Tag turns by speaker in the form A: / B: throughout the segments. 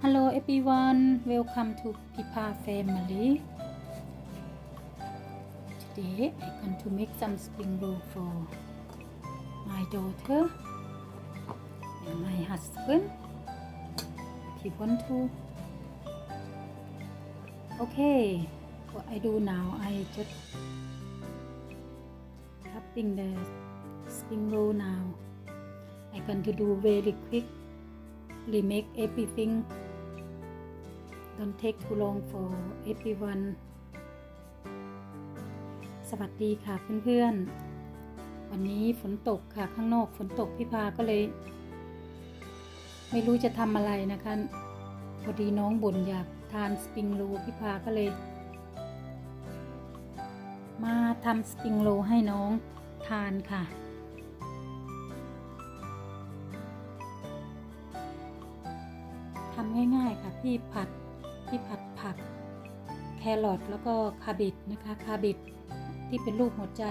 A: Hello everyone, welcome to Pipa Family. Today I'm going to make some spring roll for my daughter and my husband. You want to. Okay, what I do now, I just cupping the spring roll now. I'm going to do very quick. Remake everything don't take too long for everyone สวัสดีค่ะเพื่อนๆ วันนี้ฝนตกค่ะข้างนอกฝนตกพี่พาก็เลย ไม่รู้จะทำอะไรนะคะ พอดีน้องบ่นอยากทานสปริงโรพี่พาก็เลย มาทำสปริงโรให้น้องทานค่ะทำง่ายๆค่ะพี่ผัด พี่ผัดผัก แครอทแล้วก็คาบิดนะคะคาบิดที่เป็นรูปหัวใจ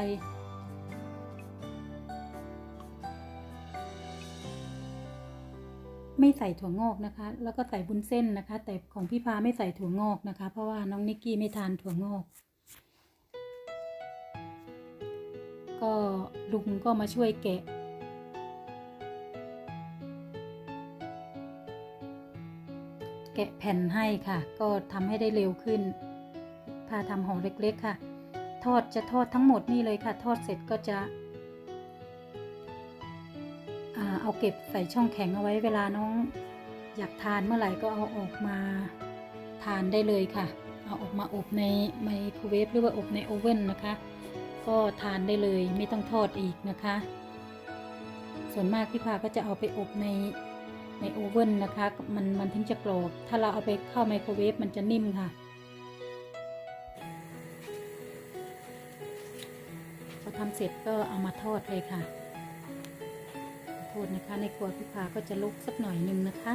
A: ไม่ใส่ถั่วงอกนะคะ แล้วก็ใส่บุญเส้นนะคะ แต่ของพี่พาไม่ใส่ถั่วงอกนะคะ เพราะว่าน้องนิกกี้ไม่ทานถั่วงอก ก็ลุงก็มาช่วยแกะ กะแผ่นให้ค่ะ ก็ทำให้ได้เร็วขึ้น พาทำห่อเล็กๆค่ะ ทอดจะทอดทั้งหมดนี่เลยค่ะ ทอดเสร็จก็จะอเอาเก็บใส่ช่องแข็งเอาไว้เวลาน้องอยากทานเมื่อไหร่ก็เอาออกมาทานได้เลยค่ะ เอาออกมาอบในไมโครเวฟหรือว่าอบในโอเว่นนะคะ ก็ทานได้เลยไม่ต้องทอดอีกนะคะ ส่วนมากพี่พาก็จะเอาไปอบใน ในโอเว่นนะคะ มันมันถึงจะกรอบ ถ้าเราเอาไปเข้าไมโครเวฟมันจะนิ่มค่ะ พอทำเสร็จก็เอามาทอดเลยค่ะขอโทษนะคะ ในครัวพี่พาก็จะลุกสักหน่อยนึงนะคะ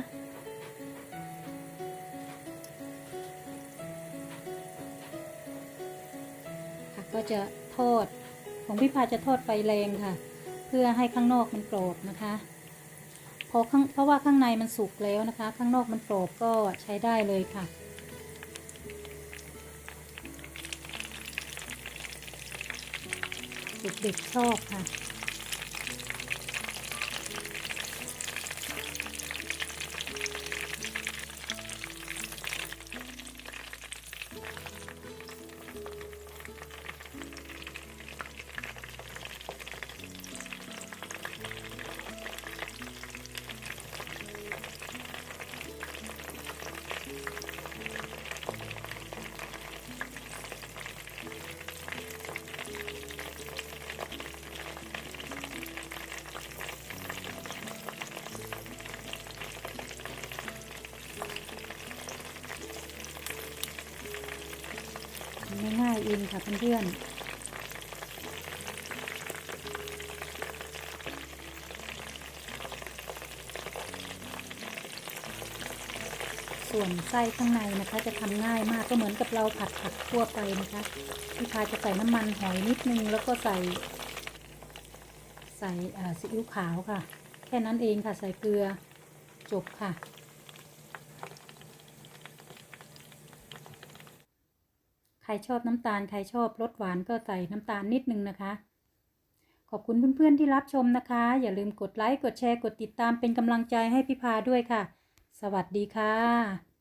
A: ค่ะก็จะทอดของพี่พาจะทอดไฟแรงค่ะ เพื่อให้ข้างนอกมันกรอบนะคะ อข้างเพราะว่าข้างในมันสุกแล้วนะคะ ข้างนอกมันกรอบก็ใช้ได้เลยค่ะ เด็กๆชอบค่ะ ง่ายๆเองค่ะเพื่อนๆส่วนไส้ข้างในนะคะจะทำง่ายมากก็เหมือนกับเราผัดผักทั่วไปนะคะพี่พายจะใส่น้ำมันหอยนิดนึงแล้วก็ใส่ ใส่ซีอิ๊วขาวค่ะ แค่นั้นเองค่ะใส่เกลือจบค่ะ ใครชอบน้ำตาล ใครชอบรสหวานก็ใส่น้ำตาลนิดนึงนะคะ ขอบคุณเพื่อนๆที่รับชมนะคะ อย่าลืมกดไลค์ กดแชร์ กดติดตามเป็นกำลังใจให้พี่พาด้วยค่ะ สวัสดีค่ะ